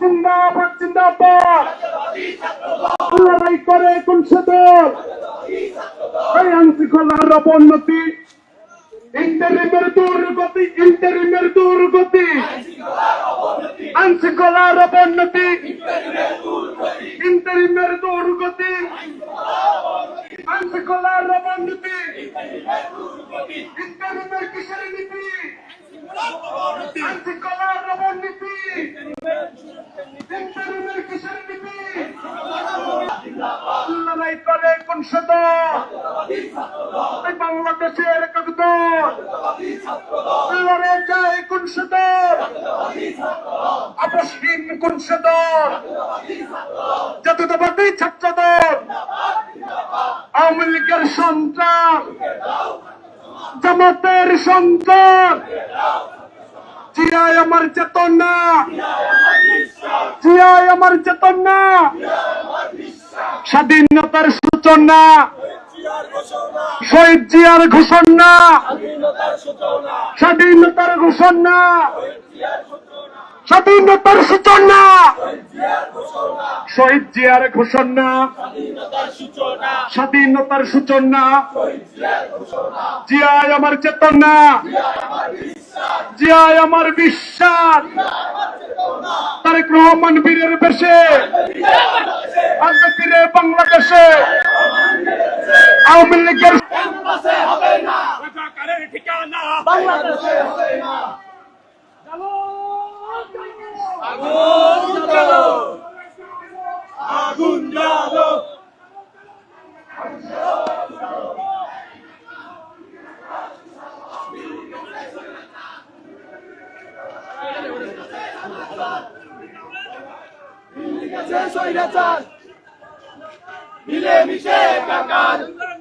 জিন্দাবাদ জিন্দাবাদ। লড়াই করে কোন সেতর এই আইন শৃঙ্খলার অবনতি। ইন্টারিমের দুর্গতি ইন্টারিমের দুর্গতি। আইন শৃঙ্খলার অবনতি। ইন্টারিমের দুর্গতি। আইন শৃঙ্খলার অবনতি। ইন্টারিমের কিসের নীতি? আইন শৃঙ্খলার অবনতি। এই বাংলাদেশের কাগদর লড়ে যায় কোন সদর আপসহীন কোন সদর জাতীয়তাবাদী ছাত্রদল। আওয়ামী লীগের সন্তান। জামাতের সন্তান। জিয়ায় আমার চেতনা। জিয়ায় আমার চেতনা। স্বাধীনতার সূচনা। শহীদ জিয়ার ঘোষণা। স্বাধীনতার ঘোষণা। স্বাধীনতার সূচনা। শহীদ জিয়ার ঘোষণা। স্বাধীনতার সূচনা। জিয়ায় আমার চেতনা। জিয়ায় আমার বিশ্বাস। তারেক রহমান বীরের বেশে। আজকে আওয়ামী আগুন আগুন জ্বালো স্বৈরাচার মিলে মিশে কাকার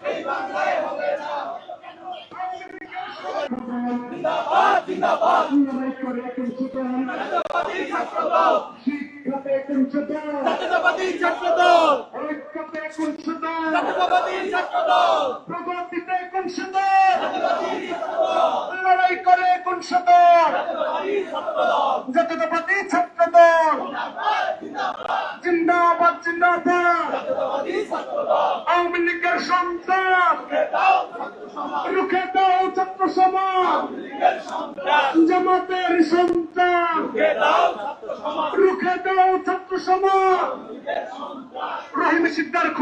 এই কেমন ভাই সময় শিক্ষাতে কুঞ্চতা জাতীয়তাবাদী ছাত্রদল। ঐক্যতে কুঞ্চতা জাতীয়তাবাদী ছাত্রদল। প্রগতিতে লড়াই করে কুঞ্চতা জাতীয়তাবাদী ছাত্রদল জিন্দাবাদ জিন্দাবাদ আওয়ামী লীগের সন্তান রুখে দাও ছাত্র সমাজ। জামাতের সন্তান রুখে দাও ছাত্র সমাজ। রহিম সিদ্দার